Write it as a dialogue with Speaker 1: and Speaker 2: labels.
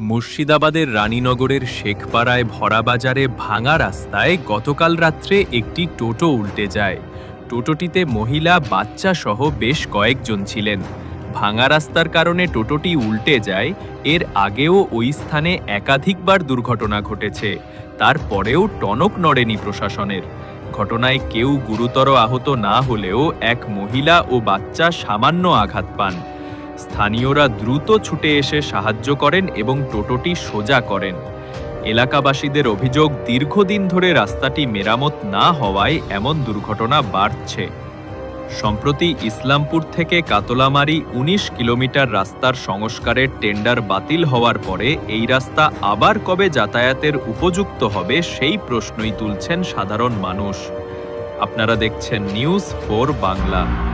Speaker 1: মুর্শিদাবাদের রানীনগরের শেখপাড়ায় ভরা বাজারে ভাঙা রাস্তায় গতকাল রাত্রে একটি টোটো উল্টে যায়। টোটোটিতে মহিলা, বাচ্চা সহ বেশ কয়েকজন ছিলেন। ভাঙা রাস্তার কারণে টোটোটি উল্টে যায়, এর আগেও ওই স্থানে একাধিকবার দুর্ঘটনা ঘটেছে। তারপরেও টনক নড়েনি প্রশাসনের। ঘটনায় কেউ গুরুতর আহত না হলেও এক মহিলা ও বাচ্চা সামান্য আঘাত পান। স্থানীয়রা দ্রুত ছুটে এসে সাহায্য করেন এবং টোটোটি সোজা করেন। এলাকাবাসীদের অভিযোগ, দীর্ঘদিন ধরে রাস্তাটি মেরামত না হওয়ায় এমন দুর্ঘটনা বাড়ছে। সম্প্রতি ইসলামপুর থেকে কাতলামারি ১৯ কিলোমিটার রাস্তার সংস্কারের টেন্ডার বাতিল হওয়ার পরে এই রাস্তা আবার কবে যাতায়াতের উপযুক্ত হবে সেই প্রশ্নই তুলছেন সাধারণ মানুষ। আপনারা দেখছেন নিউজ ফোর বাংলা।